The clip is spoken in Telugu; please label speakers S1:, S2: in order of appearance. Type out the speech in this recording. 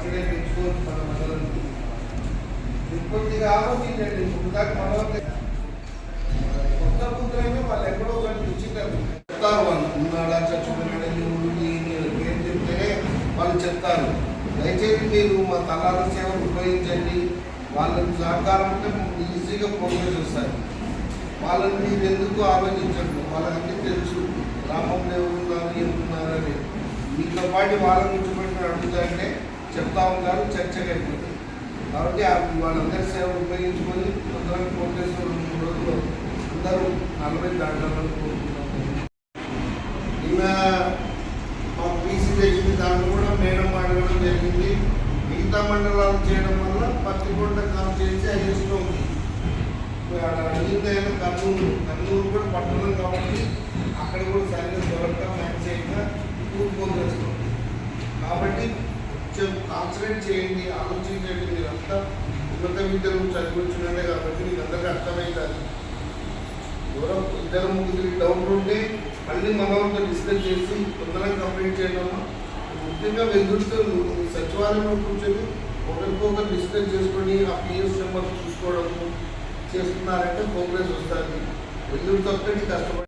S1: ఇక్కడే పెంచుకోవచ్చు మన మనల్ని ఇంకొద్దిగా ఆలోచించండి ఇప్పుడు దాకా కొత్త పుత్రమే వాళ్ళు ఎక్కడో ఒకటి ఇచ్చింటారు చెప్తారు వాళ్ళు ఉన్నాడా చచ్చుకున్నాడా ఎవరు ఏం చెప్తేనే వాళ్ళు చెప్తారు దయచేసి మీరు మా తలాల సేవలు ఉపయోగించండి వాళ్ళని సహకారం అంటే ఈజీగా ప్రోగ్రెస్ వస్తారు వాళ్ళని మీరు ఎందుకు ఆలోచించండి వాళ్ళకి తెలుసు గ్రామంలో ఎవరున్నారు ఏమున్నారు అని మీతో పాటు వాళ్ళ నుంచి పెట్టి అడుగుతారంటే చెప్తా ఉంటారు చర్చగా అయిపోతుంది. కాబట్టి ఆ వాళ్ళందరి సేవలు ఉపయోగించుకొని తొందరగా ప్రోగ్రెస్ రెండు మూడు రోజులు అందరూ నలభై దాటాలని కోరుకుంటున్నాం. ఈమె మా పీసీ తెచ్చింది దాన్ని కూడా మేడం మాట్లాడడం జరిగింది. మిగతా మండలాలు చేయడం వల్ల పత్తికొండ కాల్ చేసి ఐఎస్లో ఉంది. అక్కడ అడిగిందైనా కర్నూలు. కర్నూలు కూడా పట్టణం కాబట్టి అక్కడ కూడా సరిగ్గా కొంచెం కాన్సన్ట్రేట్ చేయండి ఆలోచించండి. మీరంతా ఉన్నత విద్యలు చదివించున్నాడే కాబట్టి మీకు అందరికీ అర్థమవుతుంది ఎవరో ఇద్దరు ముందు డౌట్ ఉంటే మళ్ళీ మనతో డిస్కస్ చేసి తొందరగా కంప్లీట్ చేయడం ముఖ్యంగా వెళ్తుంటే సచివాలయంలో కూర్చొని ఒకరికొకరు డిస్కస్ చేసుకొని ఆ పిఎస్ నెంబర్ చూసుకోవడము చేస్తున్నారంటే ప్రోగ్రెస్ వస్తుంది. వెళ్తుంటే ఒక్కటి కష్టపడి